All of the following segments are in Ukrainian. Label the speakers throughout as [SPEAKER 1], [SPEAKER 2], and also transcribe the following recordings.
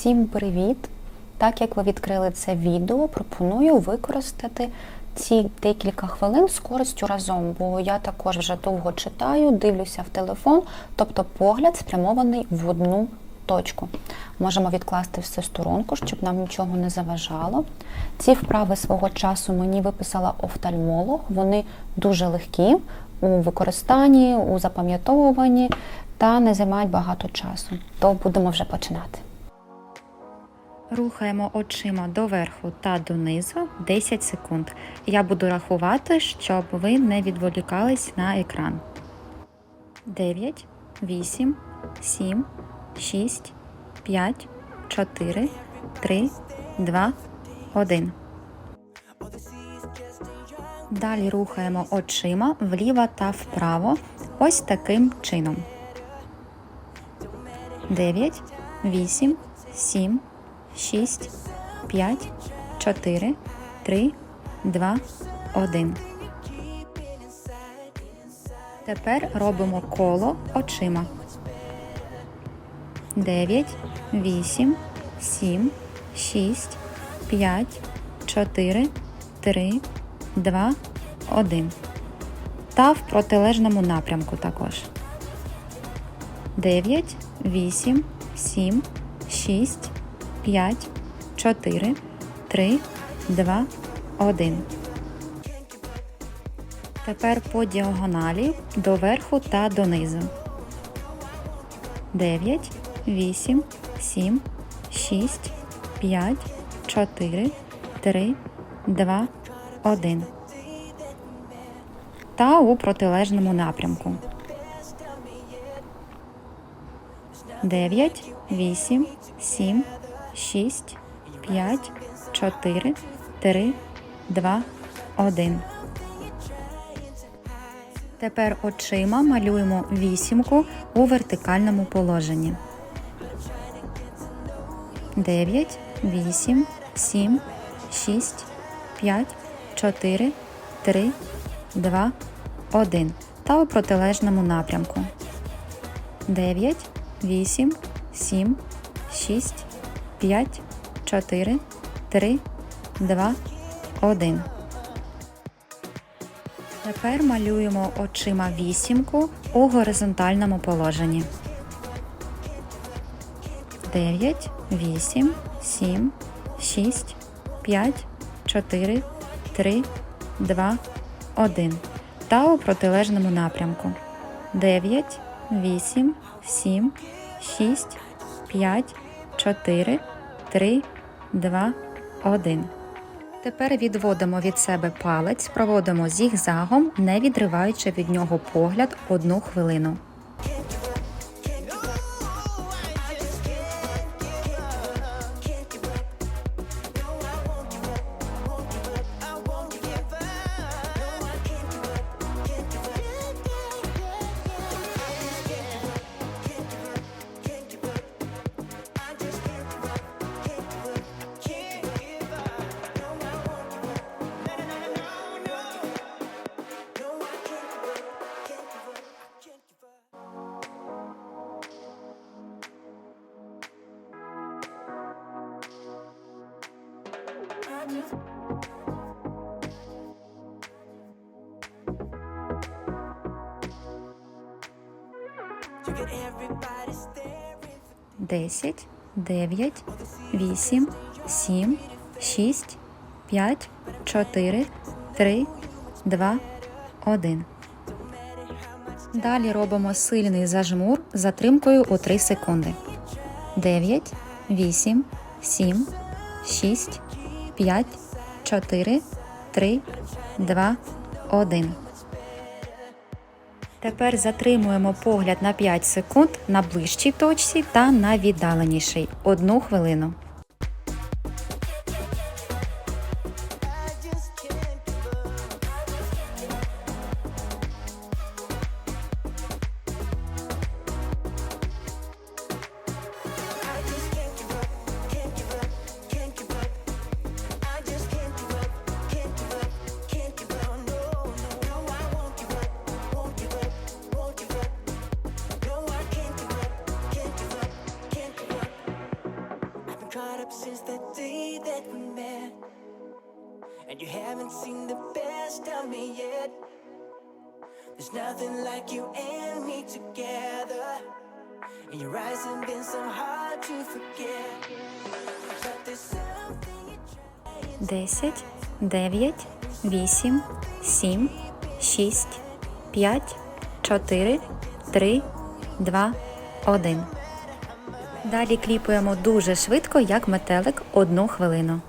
[SPEAKER 1] Всім привіт! Так як ви відкрили це відео, пропоную використати ці декілька хвилин з користю разом, бо я також вже довго читаю, дивлюся в телефон, тобто погляд спрямований в одну точку. Можемо відкласти все сторонку, щоб нам нічого не заважало. Ці вправи свого часу мені виписала офтальмолог. Вони дуже легкі у використанні, у запам'ятовуванні та не займають багато часу. То будемо вже починати. Рухаємо очима доверху та донизу 10 секунд. Я буду рахувати, щоб ви не відволікались на екран. 9, 8, 7, 6, 5, 4, 3, 2, 1. Далі рухаємо очима вліво та вправо. Ось таким чином. 9, 8, 7, 6, 5, 4, 3, 2, 1. Тепер робимо коло очима. 9, 8, 7, 6, 5, 4, 3, 2, 1. Та в протилежному напрямку також. 9, 8, 7, 6, 5, 4, 3, 2, 1. Тепер по діагоналі доверху та донизу. 9, 8, 7, 6, 5, 4, 3, 2, 1. Та у протилежному напрямку. 9, 8, 7, 6, 5, 4, 3, 2, 1. Тепер очима малюємо вісімку у вертикальному положенні. 9, 8, 7, 6, 5, 4, 3, 2, 1. Та у протилежному напрямку. 9, 8, 7, 6, 5, 4, 3, 2, 1. Тепер малюємо очима вісімку у горизонтальному положенні. 9, 8, 7, 6, 5, 4, 3, 2, 1. Та у протилежному напрямку. 9, 8, 7, 6, 5, 4, 3, 2, 1. Тепер відводимо від себе палець, проводимо зігзагом, не відриваючи від нього погляд одну хвилину. 10, 9, 8, 7, 6, 5, 4, 3, 2, 1. Далі робимо сильний зажмур з затримкою у 3 секунди. 9, 8, 7, 6, 5, 4, 3, 2, 1. Тепер затримуємо погляд на 5 секунд на ближчій точці та на віддаленішій. Одну хвилину.
[SPEAKER 2] And you haven't seen the best of me yet. There's nothing like you and me together, and your eyes have been so hard to forget. But there's something you try.
[SPEAKER 1] 10, 9, 8, 7, 6, 5, 4, 3, 2, 1. Далі кліпуємо дуже швидко, як метелик, одну хвилину.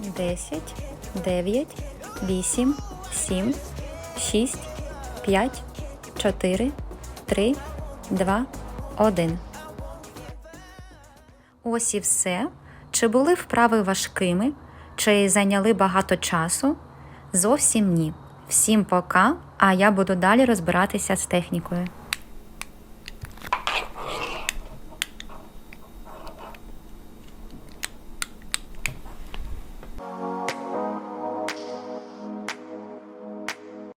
[SPEAKER 1] 10, 9, 8, 7, 6, 5, 4, 3, 2, 1. Ось і все. Чи були вправи важкими, чи зайняли багато часу? Зовсім ні. Всім пока, а я буду далі розбиратися з технікою.